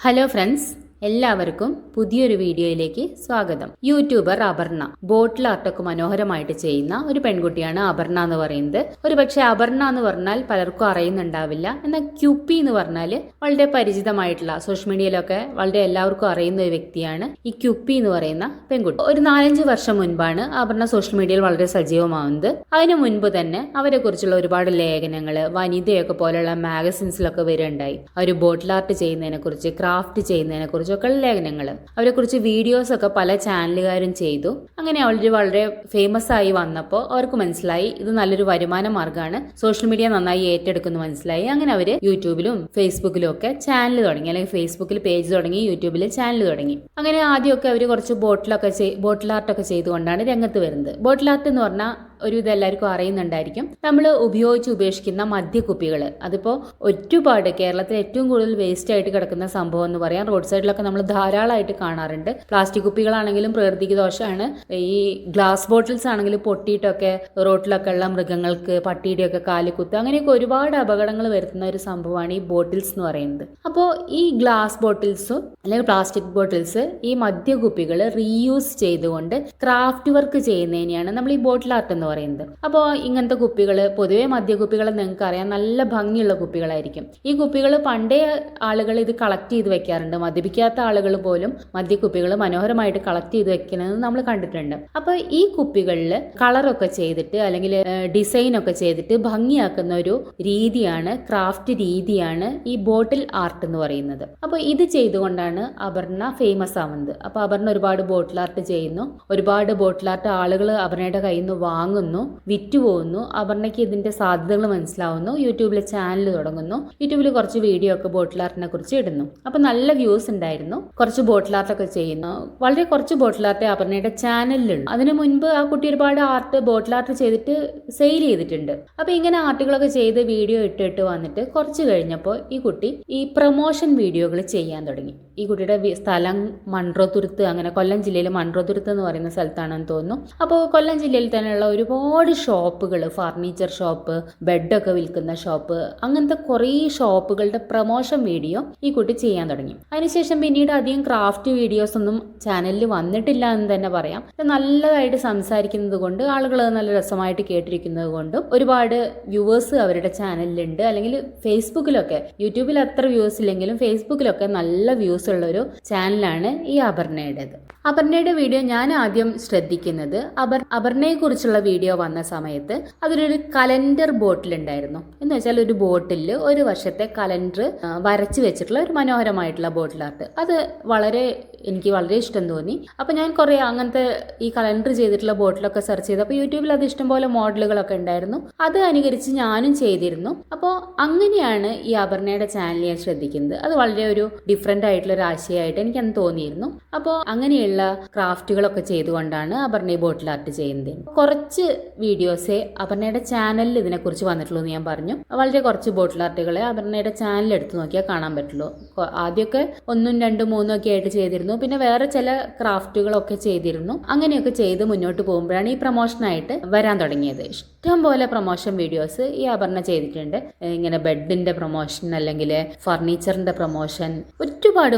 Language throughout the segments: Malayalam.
ഹലോ ഫ്രണ്ട്സ് എല്ലാവർക്കും പുതിയൊരു വീഡിയോയിലേക്ക് സ്വാഗതം. യൂട്യൂബർ അപർണ. ബോട്ടിൽ ആർട്ടൊക്കെ മനോഹരമായിട്ട് ചെയ്യുന്ന ഒരു പെൺകുട്ടിയാണ് അപർണ എന്ന് പറയുന്നത്. ഒരു പക്ഷെ അപർണ എന്ന് പറഞ്ഞാൽ പലർക്കും അറിയുന്നുണ്ടാവില്ല. എന്നാൽ ക്യുപ്പി എന്ന് പറഞ്ഞാൽ വളരെ പരിചിതമായിട്ടുള്ള സോഷ്യൽ മീഡിയയിലൊക്കെ വളരെ എല്ലാവർക്കും അറിയുന്ന ഒരു വ്യക്തിയാണ് ഈ ക്യുപ്പി എന്ന് പറയുന്ന പെൺകുട്ടി. ഒരു നാലഞ്ച് വർഷം മുൻപാണ് അപർണ സോഷ്യൽ മീഡിയയിൽ വളരെ സജീവമാവുന്നത്. അതിനു മുൻപ് തന്നെ അവരെ കുറിച്ചുള്ള ഒരുപാട് ലേഖനങ്ങൾ വനിതയൊക്കെ പോലെയുള്ള മാഗസിൻസിലൊക്കെ ഉണ്ടായി അവർ ബോട്ടിൽ ആർട്ട് ചെയ്യുന്നതിനെ കുറിച്ച് ക്രാഫ്റ്റ് ചെയ്യുന്നതിനെ കുറിച്ചൊക്കെ ലേഖനങ്ങൾ അവരെ കുറിച്ച് വീഡിയോസ് ഒക്കെ പല ചാനലുകാരും ചെയ്തു. അങ്ങനെ അവൾ വളരെ ഫേമസ് ആയി വന്നപ്പോൾ അവർക്ക് മനസ്സിലായി ഇത് നല്ലൊരു വരുമാന മാർഗമാണ്. സോഷ്യൽ മീഡിയ നന്നായി ഏറ്റെടുക്കുന്നു മനസ്സിലായി. അങ്ങനെ അവർ യൂട്യൂബിലും ഫേസ്ബുക്കിലും ഒക്കെ ചാനൽ തുടങ്ങി. അല്ലെങ്കിൽ ഫേസ്ബുക്കിൽ പേജ് തുടങ്ങി യൂട്യൂബിൽ ചാനൽ തുടങ്ങി. അങ്ങനെ ആദ്യമൊക്കെ അവർ കുറച്ച് ബോട്ടിലൊക്കെ ബോട്ടിൽ ആർട്ടൊക്കെ ചെയ്തുകൊണ്ടാണ് രംഗത്ത് വരുന്നത്. ബോട്ടിൽ ആർട്ട് എന്ന് പറഞ്ഞാൽ ഒരു ഇത് എല്ലാവർക്കും അറിയുന്നുണ്ടായിരിക്കും. നമ്മൾ ഉപയോഗിച്ച് ഉപേക്ഷിക്കുന്ന മദ്യക്കുപ്പികൾ അതിപ്പോൾ ഒരുപാട് കേരളത്തിൽ ഏറ്റവും കൂടുതൽ വേസ്റ്റ് ആയിട്ട് കിടക്കുന്ന സംഭവം എന്ന് പറയാം റോഡ് സൈഡിലൊക്കെ നമ്മൾ ധാരാളമായിട്ട് കാണാറുണ്ട്. പ്ലാസ്റ്റിക് കുപ്പികളാണെങ്കിലും പ്രകൃതിക്ക് ദോഷമാണ് ഈ ഗ്ലാസ് ബോട്ടിൽസ് ആണെങ്കിലും പൊട്ടിയിട്ടൊക്കെ റോട്ടിലൊക്കെ ഉള്ള മൃഗങ്ങൾക്ക് പട്ടിയുടെയൊക്കെ കാൽ കുത്ത് അങ്ങനെയൊക്കെ ഒരുപാട് അപകടങ്ങൾ വരുത്തുന്ന ഒരു സംഭവമാണ് ഈ ബോട്ടിൽസ് എന്ന് പറയുന്നത്. അപ്പോൾ ഈ ഗ്ലാസ് ബോട്ടിൽസും അല്ലെങ്കിൽ പ്ലാസ്റ്റിക് ബോട്ടിൽസ് ഈ മദ്യക്കുപ്പികൾ റീയൂസ് ചെയ്തുകൊണ്ട് ക്രാഫ്റ്റ് വർക്ക് ചെയ്യുന്നതിനെയാണ് നമ്മൾ ഈ ബോട്ടിൽ ആർട്ട് എന്ന് പറയുന്നത്. അപ്പോൾ ഇങ്ങനത്തെ കുപ്പികൾ പൊതുവെ മദ്യക്കുപ്പികൾ നിങ്ങൾക്ക് അറിയാം നല്ല ഭംഗിയുള്ള കുപ്പികളായിരിക്കും. ഈ കുപ്പികൾ പണ്ടേ ആളുകൾ ഇത് കളക്ട് ചെയ്ത് വെക്കാറുണ്ട്. മദ്യപിക്കാത്ത ആളുകൾ പോലും മദ്യക്കുപ്പികൾ മനോഹരമായിട്ട് കളക്ട് ചെയ്ത് വെക്കുന്നത് നമ്മൾ കണ്ടിട്ടുണ്ട്. അപ്പോൾ ഈ കുപ്പികളിൽ കളറൊക്കെ ചെയ്തിട്ട് അല്ലെങ്കിൽ ഡിസൈൻ ഒക്കെ ചെയ്തിട്ട് ഭംഗിയാക്കുന്ന ഒരു രീതിയാണ് ക്രാഫ്റ്റ് രീതിയാണ് ഈ ബോട്ടിൽ ആർട്ട് എന്ന് പറയുന്നത്. അപ്പോൾ ഇത് ചെയ്തുകൊണ്ടാണ് അപർണ ഫേമസ് ആവുന്നത്. അപ്പോൾ അപർണ ഒരുപാട് ബോട്ടിൽ ആർട്ട് ചെയ്യുന്നു. ഒരുപാട് ബോട്ടിൽ ആർട്ട് ആളുകൾ അപർണയുടെ കയ്യിൽ നിന്ന് വാങ്ങുന്നു വിറ്റുപോകുന്നു അപർണയ്ക്ക് ഇതിന്റെ സാധ്യതകൾ മനസ്സിലാവുന്നു യൂട്യൂബിലെ ചാനൽ തുടങ്ങുന്നു. യൂട്യൂബിൽ കുറച്ച് വീഡിയോ ഒക്കെ ബോട്ടിൽ ആർട്ടിനെ കുറിച്ച് ഇടുന്നു. അപ്പോൾ നല്ല വ്യൂസ് ഉണ്ടായിരുന്നു. കുറച്ച് ബോട്ടിൽ ആർട്ടൊക്കെ ചെയ്യുന്നു. വളരെ കുറച്ച് ബോട്ടിൽ ആർട്ട് അപർണയുടെ ചാനലിലുള്ളൂ അതിനു മുൻപ് ആ കുട്ടി ഒരുപാട് ആർട്ട് ബോട്ടിൽ ആർട്ട് ചെയ്തിട്ട് സെയിൽ ചെയ്തിട്ടുണ്ട്. അപ്പോൾ ഇങ്ങനെ ആർട്ടുകളൊക്കെ ചെയ്ത് വീഡിയോ ഇട്ടിട്ട് വന്നിട്ട് കുറച്ച് കഴിഞ്ഞപ്പോൾ ഈ കുട്ടി ഈ പ്രൊമോഷൻ വീഡിയോകൾ ചെയ്യാൻ തുടങ്ങി. ഈ കുട്ടിയുടെ സ്ഥലം മൺറോതുരുത്ത് അങ്ങനെ കൊല്ലം ജില്ലയിൽ മൺറോതുരുത്ത് എന്ന് പറയുന്ന സ്ഥലത്താണെന്ന് തോന്നുന്നു. അപ്പോൾ കൊല്ലം ജില്ലയിൽ തന്നെയുള്ള ഒരുപാട് ഷോപ്പുകൾ ഫർണിച്ചർ ഷോപ്പ് ബെഡൊക്കെ വിൽക്കുന്ന ഷോപ്പ് അങ്ങനത്തെ കുറേ ഷോപ്പുകളുടെ പ്രമോഷൻ വീഡിയോ ഈ കുട്ടി ചെയ്യാൻ തുടങ്ങി. അതിനുശേഷം പിന്നീട് അധികം ക്രാഫ്റ്റ് വീഡിയോസ് ഒന്നും ചാനലിൽ വന്നിട്ടില്ല എന്ന് തന്നെ പറയാം. നല്ലതായിട്ട് സംസാരിക്കുന്നത് കൊണ്ട് ആളുകൾ നല്ല രസമായിട്ട് കേട്ടിരിക്കുന്നത് കൊണ്ടും ഒരുപാട് വ്യൂവേഴ്സ് അവരുടെ ചാനലിലുണ്ട്. അല്ലെങ്കിൽ ഫേസ്ബുക്കിലൊക്കെ യൂട്യൂബിൽ അത്ര വ്യൂസ് ഇല്ലെങ്കിലും ഫേസ്ബുക്കിലൊക്കെ നല്ല വ്യൂസ് ഉള്ള ഒരു ചാനലാണ് ഈ അപർണയുടേത്. അപർണയുടെ വീഡിയോ ഞാൻ ആദ്യം ശ്രദ്ധിക്കുന്നത് അപർ അപർണയെ കുറിച്ചുള്ള വീഡിയോ വന്ന സമയത്ത് അതിലൊരു കലണ്ടർ ബോട്ടിൽ ഉണ്ടായിരുന്നു എന്ന് വെച്ചാൽ ഒരു ബോട്ടിൽ ഒരു വർഷത്തെ കലണ്ടർ വരച്ചു വെച്ചിട്ടുള്ള ഒരു മനോഹരമായിട്ടുള്ള ബോട്ടിൽ ആർട്ട് അത് വളരെ എനിക്ക് വളരെ ഇഷ്ടം തോന്നി. അപ്പോൾ ഞാൻ കുറേ അങ്ങനത്തെ ഈ കലണ്ടർ ചെയ്തിട്ടുള്ള ബോട്ടിലൊക്കെ സെർച്ച് ചെയ്തപ്പോൾ യൂട്യൂബിൽ അത് ഇഷ്ടംപോലെ മോഡലുകളൊക്കെ ഉണ്ടായിരുന്നു. അത് അനുകരിച്ച് ഞാനും ചെയ്തിരുന്നു. അപ്പോൾ അങ്ങനെയാണ് ഈ അപർണയുടെ ചാനൽ ഞാൻ ശ്രദ്ധിക്കുന്നത്. അത് വളരെ ഒരു ഡിഫറെന്റ് ആയിട്ടുള്ള ഒരു എനിക്ക് അന്ന് തോന്നിയിരുന്നു. അപ്പോൾ അങ്ങനെയുള്ള ക്രാഫ്റ്റുകളൊക്കെ ചെയ്തുകൊണ്ടാണ് അപർണ ബോട്ടിൽ ആർട്ട് ചെയ്യുന്നത്. കുറച്ച് വീഡിയോസേ അപർണയുടെ ചാനലിൽ ഇതിനെക്കുറിച്ച് വന്നിട്ടുള്ളൂ എന്ന് ഞാൻ പറഞ്ഞു. വളരെ കുറച്ച് ബോട്ടിൽ ആർട്ടുകളെ അപർണയുടെ ചാനൽ എടുത്തു നോക്കിയാൽ കാണാൻ പറ്റുള്ളൂ. ആദ്യമൊക്കെ ഒന്നും രണ്ടും മൂന്നും ഒക്കെ ആയിട്ട് ചെയ്തിരുന്നു. പിന്നെ വേറെ ചില ക്രാഫ്റ്റുകളൊക്കെ ചെയ്തിരുന്നു. അങ്ങനെയൊക്കെ ചെയ്ത് മുന്നോട്ട് പോകുമ്പോഴാണ് ഈ പ്രൊമോഷനായിട്ട് വരാൻ തുടങ്ങിയത്. ഇഷ്ടം പോലെ പ്രൊമോഷൻ വീഡിയോസ് ഈ അപർണ ചെയ്തിട്ടുണ്ട്. ഇങ്ങനെ ബെഡിന്റെ പ്രൊമോഷൻ അല്ലെങ്കിൽ ഫർണിച്ചറിന്റെ പ്രൊമോഷൻ ഒരുപാട്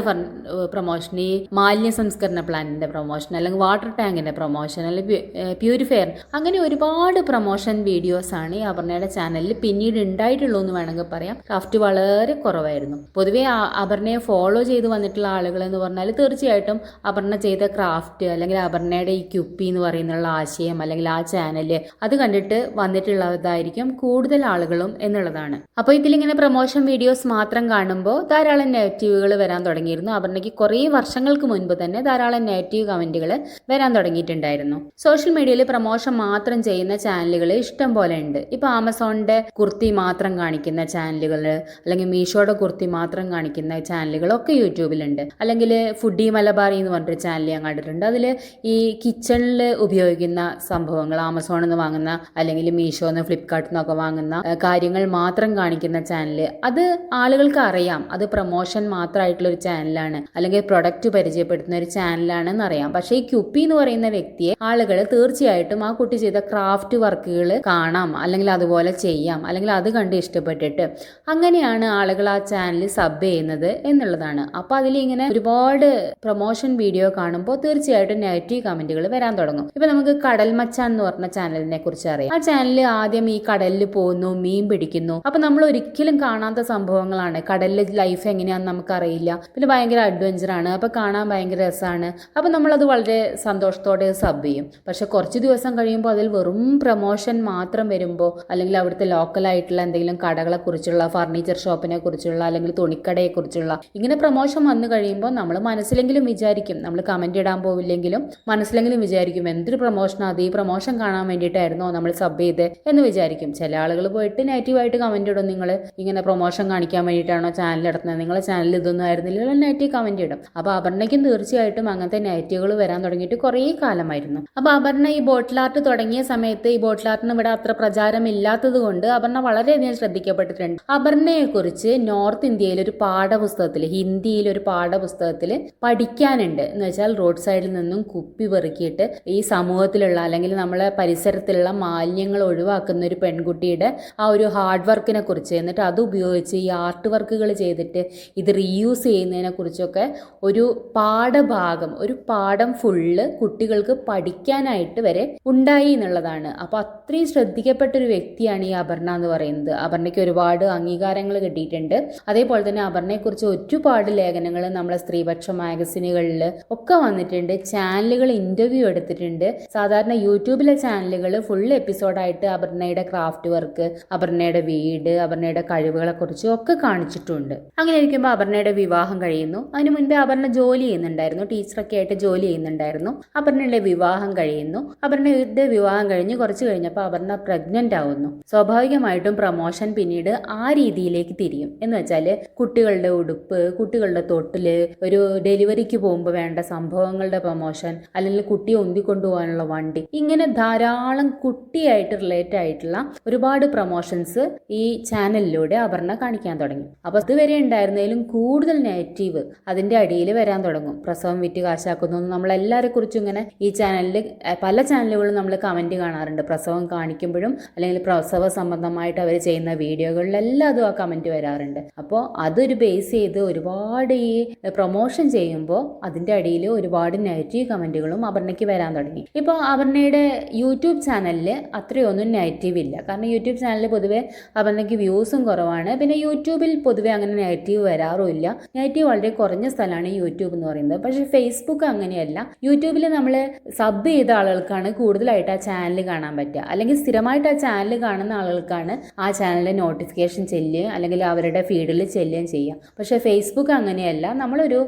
പ്രൊമോഷൻ ഈ മാലിന്യ സംസ്കരണ പ്ലാന്റിന്റെ പ്രൊമോഷൻ അല്ലെങ്കിൽ വാട്ടർ ടാങ്കിന്റെ പ്രൊമോഷൻ അല്ലെങ്കിൽ പ്യൂരിഫയർ അങ്ങനെ ഒരുപാട് പ്രൊമോഷൻ വീഡിയോസ് ആണ് ഈ അപർണയുടെ ചാനലിൽ പിന്നീട് ഉണ്ടായിട്ടുള്ളൂ എന്ന് വേണമെങ്കിൽ പറയാം. ക്രാഫ്റ്റ് വളരെ കുറവായിരുന്നു. പൊതുവേ അപർണയെ ഫോളോ ചെയ്ത് വന്നിട്ടുള്ള ആളുകൾ എന്ന് പറഞ്ഞാൽ തീർച്ചയായിട്ടും അപർണ ചെയ്ത ക്രാഫ്റ്റ് അല്ലെങ്കിൽ അപർണയുടെ ഈ ക്യുപ്പി എന്ന് പറയുന്നുള്ള ആശയം അല്ലെങ്കിൽ ആ ചാനൽ അത് കണ്ടിട്ട് വന്നിട്ടുള്ളതായിരിക്കും കൂടുതൽ ആളുകളും എന്നുള്ളതാണ്. അപ്പോൾ ഇതിലിങ്ങനെ പ്രൊമോഷൻ വീഡിയോസ് മാത്രം കാണുമ്പോൾ ധാരാളം നെഗറ്റീവുകൾ വരാൻ തുടങ്ങിയിരുന്നു. അപർണയ്ക്ക് കുറേ വർഷങ്ങൾക്ക് മുൻപ് തന്നെ ധാരാളം നെഗറ്റീവ് കമന്റുകൾ വരാൻ തുടങ്ങിയിട്ടുണ്ടായിരുന്നു. സോഷ്യൽ മീഡിയയിൽ പ്രമോഷൻ മാത്രം ചെയ്യുന്ന ചാനലുകൾ ഇഷ്ടം പോലെ ഉണ്ട്. ഇപ്പൊ ആമസോണിന്റെ കുർത്തി മാത്രം കാണിക്കുന്ന ചാനലുകൾ അല്ലെങ്കിൽ മീഷോയുടെ കുർത്തി മാത്രം കാണിക്കുന്ന ചാനലുകളൊക്കെ യൂട്യൂബിലുണ്ട്. അല്ലെങ്കിൽ ഫുഡി മലബാറി എന്ന് പറഞ്ഞൊരു ചാനൽ ഞാൻ കണ്ടിട്ടുണ്ട്. അതിൽ ഈ കിച്ചണിൽ ഉപയോഗിക്കുന്ന സംഭവങ്ങൾ ആമസോണിൽ നിന്ന് വാങ്ങുന്ന അല്ലെങ്കിൽ മീഷോന്ന് ഫ്ലിപ്കാർട്ടിൽ നിന്നൊക്കെ വാങ്ങുന്ന കാര്യങ്ങൾ മാത്രം കാണിക്കുന്ന ചാനൽ അത് ആളുകൾക്ക് അറിയാം. അത് പ്രമോഷൻ മാത്രമായിട്ടുള്ള ചാനൽ ചാനലാണ് അല്ലെങ്കിൽ പ്രൊഡക്റ്റ് പരിചയപ്പെടുത്തുന്ന ഒരു ചാനലാണെന്ന് അറിയാം. പക്ഷേ ഈ ക്യുപ്പി എന്ന് പറയുന്ന വ്യക്തിയെ ആളുകൾ തീർച്ചയായിട്ടും ആ കുട്ടി ചെയ്ത ക്രാഫ്റ്റ് വർക്കുകൾ കാണാം. അല്ലെങ്കിൽ അതുപോലെ ചെയ്യാം. അല്ലെങ്കിൽ അത് കണ്ട് ഇഷ്ടപ്പെട്ടിട്ട്. അങ്ങനെയാണ് ആളുകൾ ആ ചാനൽ സബ് ചെയ്യുന്നത് എന്നുള്ളതാണ്. അപ്പോൾ അതിലിങ്ങനെ ഒരുപാട് പ്രൊമോഷൻ വീഡിയോ കാണുമ്പോൾ തീർച്ചയായിട്ടും നെഗറ്റീവ് കമന്റുകൾ വരാൻ തുടങ്ങും. ഇപ്പൊ നമുക്ക് കടൽ മച്ചാൻ എന്ന് പറഞ്ഞ ചാനലിനെ കുറിച്ച് അറിയാം. ആ ചാനൽ ആദ്യം ഈ കടലിൽ പോകുന്നു മീൻ പിടിക്കുന്നു. അപ്പൊ നമ്മൾ ഒരിക്കലും കാണാത്ത സംഭവങ്ങളാണ്. കടലിലെ ലൈഫ് എങ്ങനെയാണെന്ന് നമുക്കറിയില്ല. പിന്നെ ഭയങ്കര അഡ്വഞ്ചറാണ് അപ്പൊ കാണാൻ ഭയങ്കര രസമാണ് അപ്പൊ നമ്മളത് വളരെ സന്തോഷത്തോടെ സബ് ചെയ്യും. പക്ഷെ കുറച്ച് ദിവസം കഴിയുമ്പോൾ അതിൽ വെറും പ്രൊമോഷൻ മാത്രം വരുമ്പോൾ അല്ലെങ്കിൽ അവിടുത്തെ ലോക്കലായിട്ടുള്ള എന്തെങ്കിലും കടകളെ കുറിച്ചുള്ള ഫർണിച്ചർ ഷോപ്പിനെ കുറിച്ചുള്ള അല്ലെങ്കിൽ തുണിക്കടയെ കുറിച്ചുള്ള ഇങ്ങനെ പ്രൊമോഷൻ വന്നു കഴിയുമ്പോൾ നമ്മൾ മനസ്സിലെങ്കിലും വിചാരിക്കും. നമ്മൾ കമന്റ് ഇടാൻ പോവില്ലെങ്കിലും മനസ്സിലെങ്കിലും വിചാരിക്കും എന്തൊരു പ്രൊമോഷൻ അത് ഈ പ്രൊമോഷൻ കാണാൻ വേണ്ടിയിട്ടായിരുന്നോ നമ്മൾ സബ് ചെയ്ത് എന്ന് വിചാരിക്കും. ചില ആളുകൾ പോയിട്ട് നെഗറ്റീവായിട്ട് കമന്റ് ഇടും. നിങ്ങൾ ഇങ്ങനെ പ്രൊമോഷൻ കാണിക്കാൻ വേണ്ടിയിട്ടാണോ ചാനൽ നടത്തുന്നത്? നിങ്ങളെ ചാനൽ ഇതൊന്നും ആയിരുന്നില്ല നെഗറ്റീവ് കമന്റ് ഇടും. അപ്പോൾ അപർണയ്ക്കും തീർച്ചയായിട്ടും അങ്ങനത്തെ നെഗറ്റീവുകൾ വരാൻ തുടങ്ങിയിട്ട് കുറേ കാലമായിരുന്നു. അപ്പോൾ അപർണ ഈ ബോട്ടിൽ ആർട്ട് തുടങ്ങിയ സമയത്ത് ഈ ബോട്ടിൽ ആർട്ടിന് ഇവിടെ അത്ര പ്രചാരം ഇല്ലാത്തത് കൊണ്ട് അപർണ വളരെയധികം ശ്രദ്ധിക്കപ്പെട്ടിട്ടുണ്ട്. അപർണയെ കുറിച്ച് നോർത്ത് ഇന്ത്യയിൽ ഒരു പാഠപുസ്തകത്തിൽ ഹിന്ദിയിൽ ഒരു പാഠപുസ്തകത്തിൽ പഠിക്കാനുണ്ട്. എന്ന് വെച്ചാൽ റോഡ് സൈഡിൽ നിന്നും കുപ്പി പെറുക്കിയിട്ട് ഈ സമൂഹത്തിലുള്ള അല്ലെങ്കിൽ നമ്മളെ പരിസരത്തിലുള്ള മാലിന്യങ്ങൾ ഒഴിവാക്കുന്ന ഒരു പെൺകുട്ടിയുടെ ആ ഒരു ഹാർഡ് വർക്കിനെ കുറിച്ച് എന്നിട്ട് അത് ഉപയോഗിച്ച് ഈ ആർട്ട് വർക്കുകൾ ചെയ്തിട്ട് ഇത് റീയൂസ് ചെയ്യുന്നതിനെ കുറിച്ചൊക്കെ ഒരു പാഠഭാഗം ഒരു പാഠം ഫുള്ള് കുട്ടികൾക്ക് പഠിക്കാനായിട്ട് വരെ ഉണ്ടായി എന്നുള്ളതാണ്. അപ്പോൾ അത്രയും ശ്രദ്ധിക്കപ്പെട്ട ഒരു വ്യക്തിയാണ് ഈ അപർണ എന്ന് പറയുന്നത്. അപർണയ്ക്ക് ഒരുപാട് അംഗീകാരങ്ങൾ കിട്ടിയിട്ടുണ്ട്. അതേപോലെ തന്നെ അപർണയെക്കുറിച്ച് ഒരുപാട് ലേഖനങ്ങൾ നമ്മളെ സ്ത്രീപക്ഷ മാഗസിനുകളിൽ ഒക്കെ വന്നിട്ടുണ്ട്. ചാനലുകൾ ഇന്റർവ്യൂ എടുത്തിട്ടുണ്ട്. സാധാരണ യൂട്യൂബിലെ ചാനലുകൾ ഫുൾ എപ്പിസോഡായിട്ട് അപർണയുടെ ക്രാഫ്റ്റ് വർക്ക് അപർണയുടെ വീട് അപർണയുടെ കഴിവുകളെ കുറിച്ച് ഒക്കെ കാണിച്ചിട്ടുണ്ട്. അങ്ങനെ ഇരിക്കുമ്പോൾ അപർണയുടെ വിവാഹം കഴിയുന്നു. അതിനു മുൻപേ അപർണ ജോലി ചെയ്യുന്നുണ്ടായിരുന്നു. ടീച്ചറൊക്കെ ആയിട്ട് ജോലി ചെയ്യുന്നുണ്ടായിരുന്നു. അപർണയുടെ വിവാഹം കഴിയുന്നു. അപർണയുടെ വിവാഹം കഴിഞ്ഞ് കുറച്ച് കഴിഞ്ഞപ്പോൾ അപർണ പ്രഗ്നന്റ് ആവുന്നു. സ്വാഭാവികമായിട്ടും പ്രൊമോഷൻ പിന്നീട് ആ രീതിയിലേക്ക് തിരിയും. എന്ന് വെച്ചാൽ കുട്ടികളുടെ ഉടുപ്പ് കുട്ടികളുടെ തൊട്ടിൽ ഒരു ഡെലിവറിക്ക് പോകുമ്പോൾ വേണ്ട സംഭവങ്ങളുടെ പ്രൊമോഷൻ അല്ലെങ്കിൽ കുട്ടിയെ ഉന്തിക്കൊണ്ടുപോകാനുള്ള വണ്ടി. ഇങ്ങനെ ധാരാളം കുട്ടിയായിട്ട് റിലേറ്റ് ആയിട്ടുള്ള ഒരുപാട് പ്രൊമോഷൻസ് ഈ ചാനലിലൂടെ അപർണ കാണിക്കാൻ തുടങ്ങി. അപ്പൊ ഇതുവരെ ഉണ്ടായിരുന്നതിലും കൂടുതൽ നെഗറ്റീവ് അതിന്റെ അടിയിൽ വരാൻ തുടങ്ങും. പ്രസവം വിറ്റ് കാശാക്കുന്നു നമ്മളെല്ലാവരെ കുറിച്ചും ഇങ്ങനെ ഈ ചാനലിൽ പല ചാനലുകളും നമ്മൾ കമന്റ് കാണാറുണ്ട്. പ്രസവം കാണിക്കുമ്പോഴും അല്ലെങ്കിൽ പ്രസവ സംബന്ധമായിട്ട് അവർ ചെയ്യുന്ന വീഡിയോകളിലെല്ലാം ആ കമന്റ് വരാറുണ്ട്. അപ്പോൾ അതൊരു ബേസ് ചെയ്ത് ഒരുപാട് ഈ പ്രൊമോഷൻ ചെയ്യുമ്പോൾ അതിന്റെ അടിയിൽ ഒരുപാട് നെഗറ്റീവ് കമന്റുകളും അപർണയ്ക്ക് വരാൻ തുടങ്ങി. ഇപ്പോൾ അപർണയുടെ യൂട്യൂബ് ചാനലിൽ അത്രയൊന്നും നെഗറ്റീവ് ഇല്ല. കാരണം യൂട്യൂബ് ചാനലിൽ പൊതുവേ അപർണയ്ക്ക് വ്യൂസും കുറവാണ്. പിന്നെ യൂട്യൂബിൽ പൊതുവേ അങ്ങനെ നെഗറ്റീവ് വരാറുമില്ല നെഗറ്റീവ് വളരെ കുറഞ്ഞ സ്ഥലമാണ് യൂട്യൂബ് എന്ന് പറയുന്നത്. പക്ഷേ ഫേസ്ബുക്ക് അങ്ങനെയല്ല. യൂട്യൂബിൽ നമ്മൾ സബ് ചെയ്ത ആളുകൾക്കാണ് കൂടുതലായിട്ട് ആ ചാനൽ കാണാൻ പറ്റുക. അല്ലെങ്കിൽ സ്ഥിരമായിട്ട് ആ ചാനൽ കാണുന്ന ആളുകൾക്കാണ് ആ ചാനലിലെ നോട്ടിഫിക്കേഷൻ ചെല്ലുകയും അല്ലെങ്കിൽ അവരുടെ ഫീഡിൽ ചെല്ലുകയും ചെയ്യുക. പക്ഷേ ഫേസ്ബുക്ക് അങ്ങനെയല്ല. നമ്മളൊരു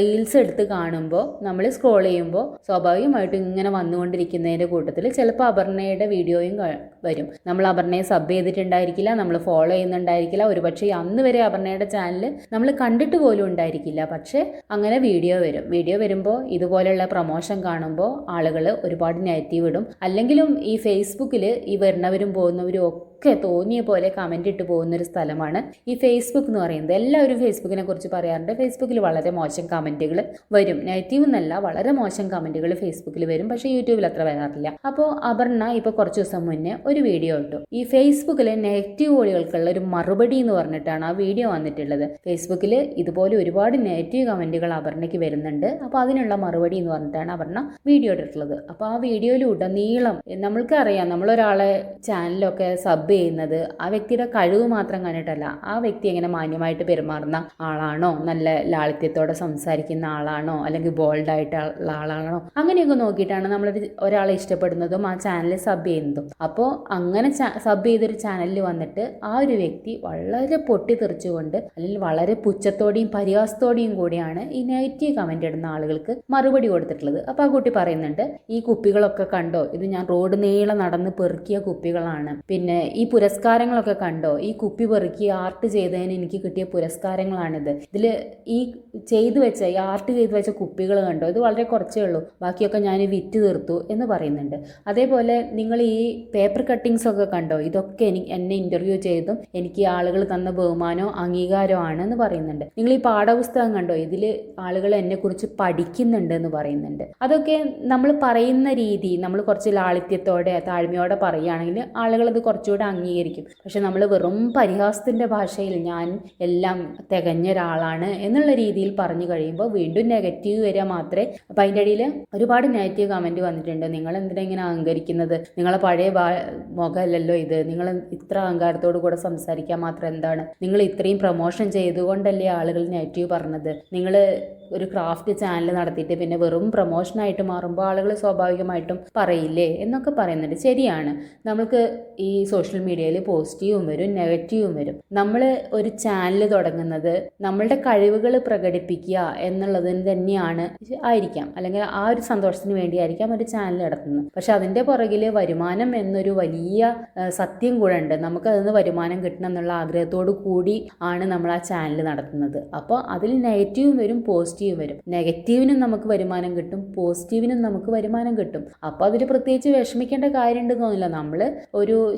റീൽസ് എടുത്ത് കാണുമ്പോൾ നമ്മൾ സ്ക്രോൾ ചെയ്യുമ്പോൾ സ്വാഭാവികമായിട്ടും ഇങ്ങനെ വന്നുകൊണ്ടിരിക്കുന്നതിന്റെ കൂട്ടത്തിൽ ചിലപ്പോൾ അപർണയുടെ വീഡിയോയും വരും. നമ്മൾ അപർണയെ സബ് ചെയ്തിട്ടുണ്ടായിരിക്കില്ല നമ്മൾ ഫോളോ ചെയ്യുന്നുണ്ടായിരിക്കില്ല. ഒരുപക്ഷെ അന്ന് വരെ അപർണയുടെ ചാനൽ നമ്മൾ കണ്ടിട്ട് പോലും ഉണ്ടായിരിക്കില്ല. പക്ഷേ അങ്ങനെ വീഡിയോ വരും. വീഡിയോ വരുമ്പോൾ ഇതുപോലെയുള്ള പ്രൊമോഷൻ കാണുമ്പോൾ ആളുകൾ ഒരുപാട് നെഗറ്റീവ് ഇടും. അല്ലെങ്കിലും ഈ ഫേസ്ബുക്കിൽ ഈ വരുന്നവരും പോകുന്നവരും ഒക്കെ തോന്നിയ പോലെ കമന്റ് ഇട്ട് പോകുന്നൊരു സ്ഥലമാണ് ഈ ഫേസ്ബുക്ക് എന്ന് പറയുന്നത്. എല്ലാവരും ഫേസ്ബുക്കിനെ കുറിച്ച് പറയാറുണ്ട്. ഫേസ്ബുക്കിൽ വളരെ മോശം കമന്റുകൾ വരും. നെഗറ്റീവ് എന്നല്ല വളരെ മോശം കമന്റുകൾ ഫേസ്ബുക്കിൽ വരും. പക്ഷേ യൂട്യൂബിൽ അത്ര വരാറില്ല. അപ്പോൾ അപർണ ഇപ്പോൾ കുറച്ച് ദിവസം മുന്നേ ഒരു വീഡിയോ ഇട്ടു. ഈ ഫേസ്ബുക്കിലെ നെഗറ്റീവ് വോളികൾക്കുള്ള ഒരു മറുപടി എന്ന് പറഞ്ഞിട്ടാണ് ആ വീഡിയോ വന്നിട്ടുള്ളത്. ഫേസ്ബുക്കിൽ ഇതുപോലെ ഒരുപാട് നെഗറ്റീവ് കമന്റുകൾ അപർണയ്ക്ക് വരുന്നുണ്ട്. അപ്പോൾ അതിനുള്ള മറുപടി എന്ന് പറഞ്ഞിട്ടാണ് അപർണ വീഡിയോ ഇട്ടിട്ടുള്ളത്. അപ്പോൾ ആ വീഡിയോയിൽ ഉടനീളം നമ്മൾക്ക് അറിയാം. നമ്മളൊരാളെ ചാനലൊക്കെ സബ് ചെയ്യുന്നത്. ആ വ്യക്തിയുടെ കഴിവ് മാത്രം കണ്ടിട്ടല്ല ആ വ്യക്തി എങ്ങനെ മാന്യമായിട്ട് പെരുമാറുന്ന ആളാണോ നല്ല ലാളിത്യത്തോടെ സംസാരിക്കുന്ന ആളാണോ അല്ലെങ്കിൽ ബോൾഡ് ആയിട്ടുള്ള ആളാണോ അങ്ങനെയൊക്കെ നോക്കിയിട്ടാണ് നമ്മൾ ഒരാളെ ഇഷ്ടപ്പെടുന്നതും ആ ചാനൽ സബ് ചെയ്യുന്നതും. അപ്പോൾ അങ്ങനെ സബ് ചെയ്തൊരു ചാനലിൽ വന്നിട്ട് ആ ഒരു വ്യക്തി വളരെ പൊട്ടിത്തെറിച്ചുകൊണ്ട് അല്ലെങ്കിൽ വളരെ പുച്ഛത്തോടെയും പരിഹാസത്തോടെയും കൂടിയാണ് ഈ നെഗറ്റീവ് കമന്റ് ഇടുന്ന ആളുകൾക്ക് മറുപടി കൊടുത്തിട്ടുള്ളത്. അപ്പോൾ ആ കുട്ടി പറയുന്നുണ്ട് ഈ കുപ്പികളൊക്കെ കണ്ടോ? ഇത് ഞാൻ റോഡ് നീളെ നടന്ന് പെറുക്കിയ കുപ്പികളാണ്. പിന്നെ ഈ പുരസ്കാരങ്ങളൊക്കെ കണ്ടോ? ഈ കുപ്പി പെറുക്കി ആർട്ട് ചെയ്തതിന് എനിക്ക് കിട്ടിയ പുരസ്കാരങ്ങളാണിത്. ഇതിൽ ഈ ചെയ്തു വെച്ച ഈ ആർട്ട് ചെയ്തു വെച്ച കുപ്പികൾ കണ്ടോ? ഇത് വളരെ കുറച്ചേ ഉള്ളൂ. ബാക്കിയൊക്കെ ഞാൻ വിറ്റ് തീർത്തു എന്ന് പറയുന്നുണ്ട്. അതേപോലെ നിങ്ങൾ ഈ പേപ്പർ കട്ടിങ്സ് ഒക്കെ കണ്ടോ? ഇതൊക്കെ എനിക്ക് എന്നെ ഇന്റർവ്യൂ ചെയ്തും എനിക്ക് ആളുകൾ തന്ന ബഹുമാനവും അംഗീകാരമാണ് എന്ന് പറയുന്നുണ്ട്. നിങ്ങൾ ഈ പാഠപുസ്തകം കണ്ടോ? ഇതിൽ ആളുകൾ എന്നെ കുറിച്ച് പഠിക്കുന്നുണ്ട് എന്ന് പറയുന്നുണ്ട്. അതൊക്കെ നമ്മൾ പറയുന്ന രീതി നമ്മൾ കുറച്ച് ലാളിത്യത്തോടെ താഴ്മയോടെ പറയുകയാണെങ്കിൽ ആളുകൾ അത് കുറച്ചുകൂടെ അംഗീകരിക്കും. പക്ഷെ നമ്മൾ വെറും പരിഹാസത്തിന്റെ ഭാഷയിൽ ഞാൻ എല്ലാം തികഞ്ഞ ഒരാളാണ് എന്നുള്ള രീതിയിൽ പറഞ്ഞു കഴിയുമ്പോൾ വീണ്ടും നെഗറ്റീവ് വരിക മാത്രമേ അപ്പം അതിന്റെ ഇടയിൽ ഒരുപാട് നെഗറ്റീവ് കമന്റ് വന്നിട്ടുണ്ട്. നിങ്ങൾ എന്തിനാ ഇങ്ങനെ അഹങ്കരിക്കുന്നത്? നിങ്ങളെ പഴയ മുഖമല്ലല്ലോ ഇത്. നിങ്ങൾ ഇത്ര അഹങ്കാരത്തോടു കൂടെ സംസാരിക്കാൻ മാത്രം എന്താണ്? നിങ്ങൾ ഇത്രയും പ്രൊമോഷൻ ചെയ്തുകൊണ്ടല്ലേ ആളുകൾ നെഗറ്റീവ് പറഞ്ഞത്? നിങ്ങൾ ഒരു ക്രാഫ്റ്റ് ചാനൽ നടത്തിയിട്ട് പിന്നെ വെറും പ്രൊമോഷനായിട്ട് മാറുമ്പോൾ ആളുകൾ സ്വാഭാവികമായിട്ടും പറയില്ലേ എന്നൊക്കെ പറയുന്നുണ്ട്. ശരിയാണ്. നമുക്ക് ഈ സോഷ്യൽ മീഡിയയിൽ പോസിറ്റീവും വരും നെഗറ്റീവും വരും. നമ്മൾ ഒരു ചാനൽ തുടങ്ങുന്നത് നമ്മളുടെ കഴിവുകൾ പ്രകടിപ്പിക്കുക എന്നുള്ളതിന് തന്നെയാണ് ആയിരിക്കാം. അല്ലെങ്കിൽ ആ ഒരു സന്തോഷത്തിന് വേണ്ടിയായിരിക്കാം ഒരു ചാനൽ നടത്തുന്നത്. പക്ഷെ അതിന്റെ പുറകിൽ വരുമാനം എന്നൊരു വലിയ സത്യം കൂടെ ഉണ്ട്. നമുക്ക് അതിൽ നിന്ന് വരുമാനം കിട്ടണം എന്നുള്ള ആഗ്രഹത്തോടു കൂടി ആണ് നമ്മൾ ആ ചാനൽ നടത്തുന്നത്. അപ്പോൾ അതിൽ നെഗറ്റീവും വരും പോസിറ്റീവും വരും. നെഗറ്റീവിനും നമുക്ക് വരുമാനം കിട്ടും പോസിറ്റീവിനും നമുക്ക് വരുമാനം കിട്ടും. അപ്പോൾ അതിൽ പ്രത്യേകിച്ച് വിഷമിക്കേണ്ട കാര്യമുണ്ടെന്ന് തോന്നില്ല നമ്മൾ ഒരു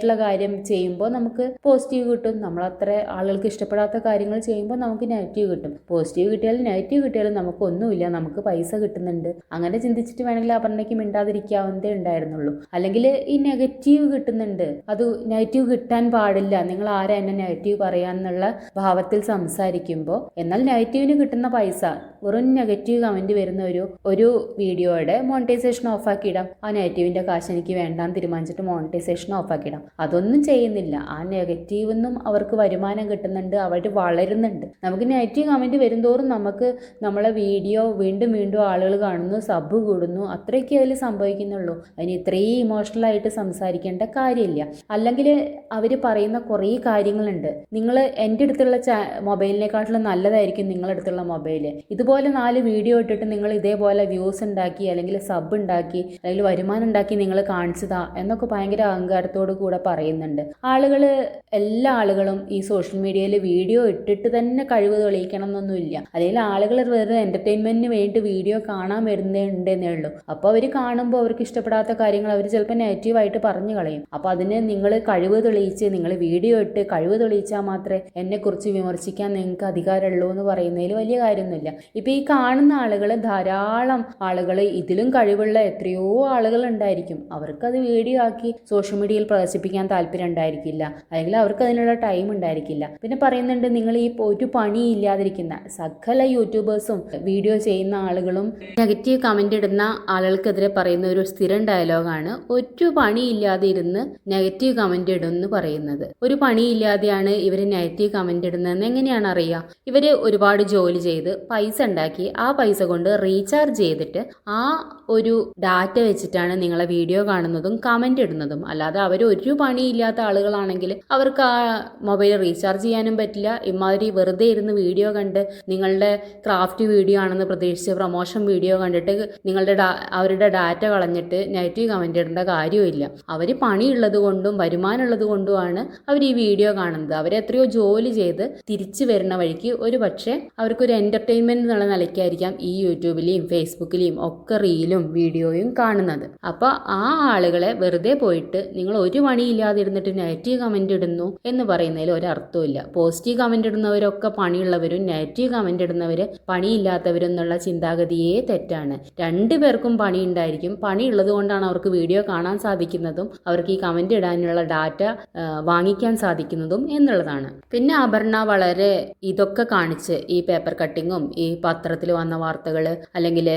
ശരിയായിട്ടുള്ള കാര്യം ചെയ്യുമ്പോൾ നമുക്ക് പോസിറ്റീവ് കിട്ടും. നമ്മൾ അത്ര ആളുകൾക്ക് ഇഷ്ടപ്പെടാത്ത കാര്യങ്ങൾ ചെയ്യുമ്പോൾ നമുക്ക് നെഗറ്റീവ് കിട്ടും. പോസിറ്റീവ് കിട്ടിയാലും നെഗറ്റീവ് കിട്ടിയാലും നമുക്ക് ഒന്നുമില്ല നമുക്ക് പൈസ കിട്ടുന്നുണ്ട്. അങ്ങനെ ചിന്തിച്ചിട്ട് വേണമെങ്കിൽ അപർണയ്ക്ക് മിണ്ടാതിരിക്കാവുന്നതേ ഉണ്ടായിരുന്നുള്ളൂ. അല്ലെങ്കിൽ ഈ നെഗറ്റീവ് കിട്ടുന്നുണ്ട്. അത് നെഗറ്റീവ് കിട്ടാൻ പാടില്ല. നിങ്ങൾ ആരാ എന്നെ നെഗറ്റീവ് പറയാന്നുള്ള ഭാവത്തിൽ സംസാരിക്കുമ്പോൾ എന്നാൽ നെഗറ്റീവിന് കിട്ടുന്ന പൈസ വെറും നെഗറ്റീവ് കമന്റ് വരുന്ന ഒരു ഒരു വീഡിയോയുടെ മോണിറ്റൈസേഷൻ ഓഫാക്കി ഇടാം ആ നെഗറ്റീവിന്റെ കാശ് എനിക്ക് വേണ്ടാന്ന് തീരുമാനിച്ചിട്ട് മോണിറ്റൈസേഷൻ ഓഫാക്കി ഇടാം അതൊന്നും ചെയ്യുന്നില്ല. ആ നെഗറ്റീവ് നിന്നും അവർക്ക് വരുമാനം കിട്ടുന്നുണ്ട് അവർ വളരുന്നുണ്ട്. നമുക്ക് നെഗറ്റീവ് കമന്റ് വരുന്തോറും നമുക്ക് നമ്മളെ വീഡിയോ വീണ്ടും വീണ്ടും ആളുകൾ കാണുന്നു സബ് കൂടുന്നു അത്രയൊക്കെ അതിൽ സംഭവിക്കുന്നുള്ളൂ. അതിന് ഇത്രയും ഇമോഷണൽ ആയിട്ട് സംസാരിക്കേണ്ട കാര്യമില്ല. അല്ലെങ്കിൽ അവർ പറയുന്ന കുറേ കാര്യങ്ങളുണ്ട്. നിങ്ങൾ എന്റെ അടുത്തുള്ള ചാ മൊബൈലിനെക്കാട്ടിലും നല്ലതായിരിക്കും നിങ്ങളുടെ അടുത്തുള്ള മൊബൈൽ. ഇതുപോലെ നാല് വീഡിയോ ഇട്ടിട്ട് നിങ്ങൾ ഇതേപോലെ വ്യൂസ് ഉണ്ടാക്കി അല്ലെങ്കിൽ സബ് ഉണ്ടാക്കി അല്ലെങ്കിൽ വരുമാനം ഉണ്ടാക്കി നിങ്ങൾ കാണിച്ചതാ എന്നൊക്കെ ഭയങ്കര അഹങ്കാരത്തോടു കൂടെ പറയുന്നുണ്ട്. ആളുകൾ എല്ലാ ആളുകളും ഈ സോഷ്യൽ മീഡിയയിൽ വീഡിയോ ഇട്ടിട്ട് തന്നെ കഴിവ് തെളിയിക്കണം എന്നൊന്നുമില്ല അല്ലെങ്കിൽ ആളുകൾ വെറുതെ എന്റർടൈൻമെന്റിന് വേണ്ടി വീഡിയോ കാണാൻ വരുന്നുണ്ടെന്നേ ഉള്ളൂ. അപ്പോൾ അവർ കാണുമ്പോൾ അവർക്ക് ഇഷ്ടപ്പെടാത്ത കാര്യങ്ങൾ അവർ ചിലപ്പോൾ നെഗറ്റീവായിട്ട് പറഞ്ഞു കളയും. അപ്പോൾ അതിന് നിങ്ങൾ കഴിവ് തെളിയിച്ച് നിങ്ങൾ വീഡിയോ ഇട്ട് കഴിവ് തെളിയിച്ചാൽ മാത്രമേ എന്നെക്കുറിച്ച് വിമർശിക്കാൻ നിങ്ങൾക്ക് അധികാരമുള്ളൂ എന്ന് പറയുന്നതിൽ വലിയ കാര്യമൊന്നുമില്ല. ഇപ്പോൾ ഈ കാണുന്ന ആളുകൾ ധാരാളം ആളുകൾ ഇതിലും കഴിവുള്ള എത്രയോ ആളുകൾ ഉണ്ടായിരിക്കും അവർക്കത് വീഡിയോ ആക്കി സോഷ്യൽ മീഡിയയിൽ പ്രദർശിപ്പിക്കാൻ താല്പര്യം ഉണ്ടായിരിക്കില്ല. അല്ലെങ്കിൽ അവർക്ക് അതിനുള്ള ടൈം ഉണ്ടായിരിക്കില്ല. പിന്നെ പറയുന്നുണ്ട് നിങ്ങൾ ഈ ഒരു പണി ഇല്ലാതിരിക്കുന്ന സകല യൂട്യൂബേഴ്സും വീഡിയോ ചെയ്യുന്ന ആളുകളും നെഗറ്റീവ് കമന്റ് ഇടുന്ന ആളുകൾക്കെതിരെ പറയുന്ന ഒരു സ്ഥിരം ഡയലോഗാണ് ഒരു പണിയില്ലാതെ ഇരുന്ന് നെഗറ്റീവ് കമന്റ് ഇടും എന്ന് പറയുന്നത്. ഒരു പണി ഇല്ലാതെയാണ് ഇവർ നെഗറ്റീവ് കമന്റ് ഇടുന്നതെന്ന് എങ്ങനെയാണ് അറിയുക? ഇവർ ഒരുപാട് ജോലി ചെയ്ത് പൈസ ഉണ്ടാക്കി ആ പൈസ കൊണ്ട് റീചാർജ് ചെയ്തിട്ട് ആ ഒരു ഡാറ്റ വെച്ചിട്ടാണ് നിങ്ങളെ വീഡിയോ കാണുന്നതും കമന്റ് ഇടുന്നതും. അല്ലാതെ അവർ ഒരു പണിയില്ലാത്ത ആളുകളാണെങ്കിൽ അവർക്ക് ആ മൊബൈൽ റീചാർജ് ചെയ്യാനും പറ്റില്ല. ഇമാതിരി വെറുതെ ഇരുന്ന് വീഡിയോ കണ്ട് നിങ്ങളുടെ ക്രാഫ്റ്റ് വീഡിയോ ആണെന്ന് പ്രതീക്ഷിച്ച് പ്രൊമോഷൻ വീഡിയോ കണ്ടിട്ട് നിങ്ങളുടെ അവരുടെ ഡാറ്റ കളഞ്ഞിട്ട് നെഗറ്റീവ് കമന്റ് ഇടേണ്ട കാര്യമില്ല അവർ പണിയുള്ളത് കൊണ്ടും വരുമാനമുള്ളത് കൊണ്ടുമാണ് അവർ ഈ വീഡിയോ കാണുന്നത്. അവരെത്രയോ ജോലി ചെയ്ത് തിരിച്ചു വരുന്ന വഴിക്ക് ഒരു പക്ഷേ അവർക്കൊരു എന്റർടൈൻമെന്റ് എന്നുള്ള നിലയ്ക്കായിരിക്കാം ഈ യൂട്യൂബിലെയും ഫേസ്ബുക്കിലെയും ഒക്കെ റീലും വീഡിയോയും കാണുന്നത്. അപ്പോൾ ആ ആളുകളെ വെറുതെ പോയിട്ട് നിങ്ങൾ ഒരു ഇരുന്നിട്ട് നെഗറ്റീവ് കമന്റ് ഇടുന്നു എന്ന് പറയുന്നതിൽ ഒരർത്ഥമില്ല പോസിറ്റീവ് കമന്റ് ഇടുന്നവരൊക്കെ പണിയുള്ളവരും നെഗറ്റീവ് കമന്റ് ഇടുന്നവര് പണിയില്ലാത്തവരും എന്നുള്ള ചിന്താഗതിയേ തെറ്റാണ്. രണ്ടു പേർക്കും പണി ഉണ്ടായിരിക്കും. പണി ഉള്ളത് കൊണ്ടാണ് അവർക്ക് വീഡിയോ കാണാൻ സാധിക്കുന്നതും അവർക്ക് ഈ കമന്റ് ഇടാനുള്ള ഡാറ്റ വാങ്ങിക്കാൻ സാധിക്കുന്നതും എന്നുള്ളതാണ്. പിന്നെ അപർണ വളരെ ഇതൊക്കെ കാണിച്ച് ഈ പേപ്പർ കട്ടിങ്ങും ഈ പത്രത്തിൽ വന്ന വാർത്തകൾ അല്ലെങ്കിൽ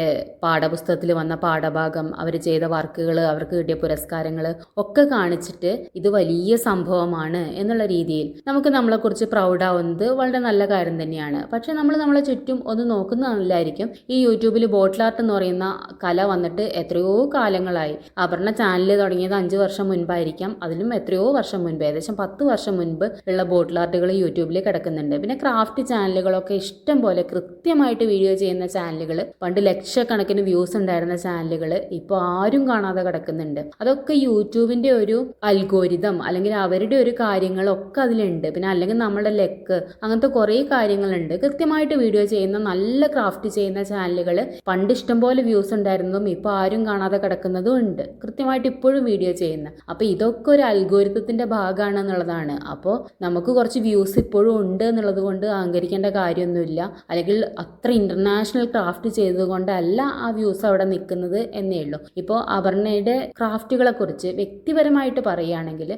പാഠപുസ്തകത്തിൽ വന്ന പാഠഭാഗം അവർ ചെയ്ത വർക്കുകൾ അവർക്ക് കിട്ടിയ പുരസ്കാരങ്ങൾ ഒക്കെ കാണിച്ചിട്ട് ഇത് വലിയ സംഭവമാണ് എന്നുള്ള രീതിയിൽ നമുക്ക് നമ്മളെക്കുറിച്ച് പ്രൗഡാവുന്നത് വളരെ നല്ല കാര്യം തന്നെയാണ്. പക്ഷെ നമ്മൾ നമ്മളെ ചുറ്റും ഒന്ന് നോക്കുന്നതല്ലായിരിക്കും ഈ യൂട്യൂബിൽ ബോട്ടിൽ ആർട്ട് എന്ന് പറയുന്ന കല വന്നിട്ട് എത്രയോ കാലങ്ങളായി. അപർണ ചാനൽ തുടങ്ങിയത് അഞ്ച് വർഷം മുൻപായിരിക്കാം. അതിലും എത്രയോ വർഷം മുൻപ് ഏകദേശം പത്ത് വർഷം മുൻപ് ഉള്ള ബോട്ടിൽ ആർട്ടുകൾ യൂട്യൂബിൽ കിടക്കുന്നുണ്ട്. പിന്നെ ക്രാഫ്റ്റ് ചാനലുകളൊക്കെ ഇഷ്ടം പോലെ കൃത്യമായിട്ട് വീഡിയോ ചെയ്യുന്ന ചാനലുകൾ പണ്ട് ലക്ഷക്കണക്കിന് വ്യൂസ് ഉണ്ടായിരുന്ന ചാനലുകൾ ഇപ്പോൾ ആരും കാണാതെ കിടക്കുന്നുണ്ട്. അതൊക്കെ യൂട്യൂബിന്റെ ഒരു അൽഗോരിതം അല്ലെങ്കിൽ അവരുടെ ഒരു കാര്യങ്ങളൊക്കെ അതിലുണ്ട്. പിന്നെ അല്ലെങ്കിൽ നമ്മുടെ ലെക്ക് അങ്ങനത്തെ കുറേ കാര്യങ്ങളുണ്ട്. കൃത്യമായിട്ട് വീഡിയോ ചെയ്യുന്ന നല്ല ക്രാഫ്റ്റ് ചെയ്യുന്ന ചാനലുകൾ പണ്ട് ഇഷ്ടംപോലെ വ്യൂസ് ഉണ്ടായിരുന്നതും ഇപ്പോൾ ആരും കാണാതെ കിടക്കുന്നതും ഉണ്ട്. കൃത്യമായിട്ട് ഇപ്പോഴും വീഡിയോ ചെയ്യുന്ന. അപ്പോൾ ഇതൊക്കെ ഒരു അൽഗോരിതത്തിന്റെ ഭാഗമാണ് എന്നുള്ളതാണ് അപ്പോൾ നമുക്ക് കുറച്ച് വ്യൂസ് ഇപ്പോഴും ഉണ്ട് എന്നുള്ളത് കൊണ്ട് അഹങ്കരിക്കേണ്ട കാര്യമൊന്നുമില്ല. അല്ലെങ്കിൽ അത്ര ഇന്റർനാഷണൽ ക്രാഫ്റ്റ് ചെയ്തതുകൊണ്ടല്ല ആ വ്യൂസ് അവിടെ നിൽക്കുന്നത് എന്നേ ഉള്ളൂ. ഇപ്പോൾ അപർണയുടെ ക്രാഫ്റ്റുകളെ കുറിച്ച് വ്യക്തിപരമായിട്ട് പറയുകയാണെങ്കിൽ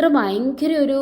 അത്ര ഭയങ്കര ഒരു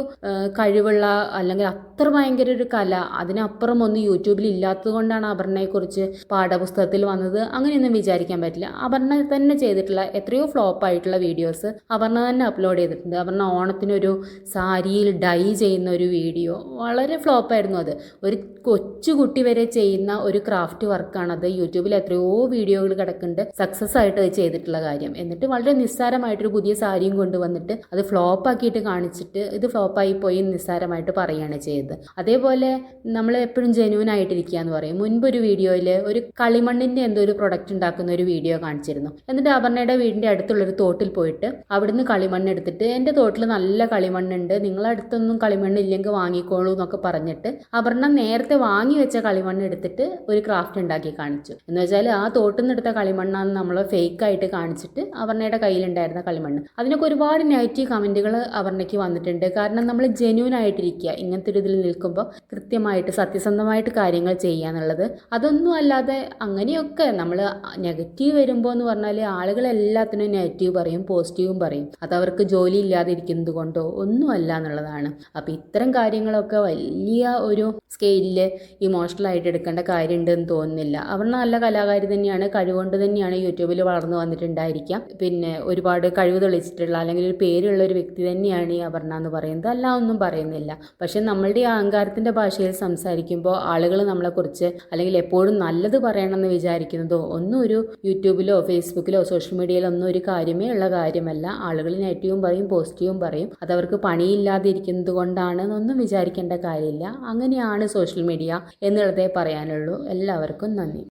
കഴിവുള്ള അല്ലെങ്കിൽ അത്ര ഭയങ്കര ഒരു കല. അതിനപ്പുറം ഒന്നും യൂട്യൂബിൽ ഇല്ലാത്തത് കൊണ്ടാണ് അപർണയെക്കുറിച്ച് പാഠപുസ്തകത്തിൽ വന്നത്. അങ്ങനെയൊന്നും വിചാരിക്കാൻ പറ്റില്ല. അപർണ തന്നെ ചെയ്തിട്ടുള്ള എത്രയോ ഫ്ലോപ്പ് ആയിട്ടുള്ള വീഡിയോസ് അപർണ തന്നെ അപ്ലോഡ് ചെയ്തിട്ടുണ്ട്. അപർണ ഓണത്തിനൊരു സാരിയിൽ ഡൈ ചെയ്യുന്ന ഒരു വീഡിയോ വളരെ ഫ്ലോപ്പായിരുന്നു അത്. ഒരു കൊച്ചുകുട്ടി വരെ ചെയ്യുന്ന ഒരു ക്രാഫ്റ്റ് വർക്കാണത് യൂട്യൂബിൽ എത്രയോ വീഡിയോകൾ കിടക്കുന്നുണ്ട്. സക്സസ് ആയിട്ട് അത് ചെയ്തിട്ടുള്ള കാര്യം. എന്നിട്ട് വളരെ നിസ്സാരമായിട്ടൊരു പുതിയ സാരിയും കൊണ്ടുവന്നിട്ട് അത് ഫ്ലോപ്പ് ആക്കിയിട്ട് കാണിച്ചിട്ട് ഇത് ഫ്ലോപ്പായി പോയി നിസ്സാരമായിട്ട് പറയുകയാണ് ചെയ്തത്. അതേപോലെ നമ്മൾ എപ്പോഴും ജെന്യൂൻ ആയിട്ടിരിക്കുക എന്ന് പറയും മുൻപൊരു വീഡിയോയിൽ ഒരു കളിമണ്ണിന്റെ എന്തോ ഒരു പ്രൊഡക്റ്റ് ഉണ്ടാക്കുന്ന ഒരു വീഡിയോ കാണിച്ചിരുന്നു. എന്നിട്ട് അപർണയുടെ വീടിന്റെ അടുത്തുള്ളൊരു തോട്ടിൽ പോയിട്ട് അവിടുന്ന് കളിമണ്ണ് എടുത്തിട്ട് എന്റെ തോട്ടിൽ നല്ല കളിമണ്ണുണ്ട്. നിങ്ങളടുത്തൊന്നും കളിമണ്ണ് ഇല്ലെങ്കിൽ വാങ്ങിക്കോളൂ എന്നൊക്കെ പറഞ്ഞിട്ട് അപർണ നേരത്തെ വാങ്ങി വെച്ച കളിമണ്ണ് എടുത്തിട്ട് ഒരു ക്രാഫ്റ്റ് ഉണ്ടാക്കി കാണിച്ചു. എന്ന് വെച്ചാൽ ആ തോട്ടിൽ നിന്ന് എടുത്ത കളിമണ്ണാന്ന് നമ്മൾ ഫേക്ക് ആയിട്ട് കാണിച്ചിട്ട് അപർണയുടെ കയ്യിലുണ്ടായിരുന്ന കളിമണ്ണ്. അതിനൊക്കെ ഒരുപാട് നെഗറ്റീവ് കമന്റുകൾ അപർണയ്ക്ക് വന്നിട്ടുണ്ട്. കാരണം നമ്മൾ ജെന്യൂൻ ആയിട്ടിരിക്കുക ഇങ്ങനത്തെ ഒരു ഇതിൽ നിൽക്കുമ്പോൾ കൃത്യമായിട്ട് സത്യസന്ധമായിട്ട് കാര്യങ്ങൾ ചെയ്യുക എന്നുള്ളത്. അതൊന്നും അല്ലാതെ അങ്ങനെയൊക്കെ നമ്മൾ നെഗറ്റീവ് വരുമ്പോൾ എന്ന് പറഞ്ഞാൽ ആളുകൾ എല്ലാത്തിനും നെഗറ്റീവ് പറയും പോസിറ്റീവും പറയും. അത് അവർക്ക് ജോലി ഇല്ലാതിരിക്കുന്നത് കൊണ്ടോ ഒന്നും അല്ല എന്നുള്ളതാണ്. അപ്പം ഇത്തരം കാര്യങ്ങളൊക്കെ വലിയ ഒരു സ്കെയിലിൽ ഇമോഷണൽ ആയിട്ട് എടുക്കേണ്ട കാര്യമുണ്ടെന്ന് തോന്നുന്നില്ല. അവർ നല്ല കലാകാരി തന്നെയാണ് കഴിവുകൊണ്ട് തന്നെയാണ് യൂട്യൂബിൽ വളർന്നു വന്നിട്ടുണ്ടായിരിക്കാം. പിന്നെ ഒരുപാട് കഴിവ് തെളിച്ചിട്ടുള്ള അല്ലെങ്കിൽ ഒരു പേരുള്ള ഒരു വ്യക്തി തന്നെയാണ് ഈ അപർണ എന്ന് പറയുന്നത്. അല്ല ഒന്നും പറയുന്നില്ല. പക്ഷെ നമ്മളുടെ ഈ അഹങ്കാരത്തിന്റെ ഭാഷയിൽ സംസാരിക്കുമ്പോൾ ആളുകൾ നമ്മളെക്കുറിച്ച് അല്ലെങ്കിൽ എപ്പോഴും നല്ലത് പറയണമെന്ന് വിചാരിക്കുന്നതോ ഒന്നും ഒരു യൂട്യൂബിലോ ഫേസ്ബുക്കിലോ സോഷ്യൽ മീഡിയയിലോ ഒന്നും ഒരു കാര്യമേ ഉള്ള കാര്യമല്ല. ആളുകൾ നെഗറ്റീവും പറയും പോസിറ്റീവും പറയും. അതവർക്ക് പണിയില്ലാതിരിക്കുന്നത് കൊണ്ടാണ് എന്നൊന്നും വിചാരിക്കേണ്ട കാര്യമില്ല. അങ്ങനെയാണ് സോഷ്യൽ മീഡിയ എന്നുള്ളതേ പറയാനുള്ളൂ. എല്ലാവർക്കും നന്ദി.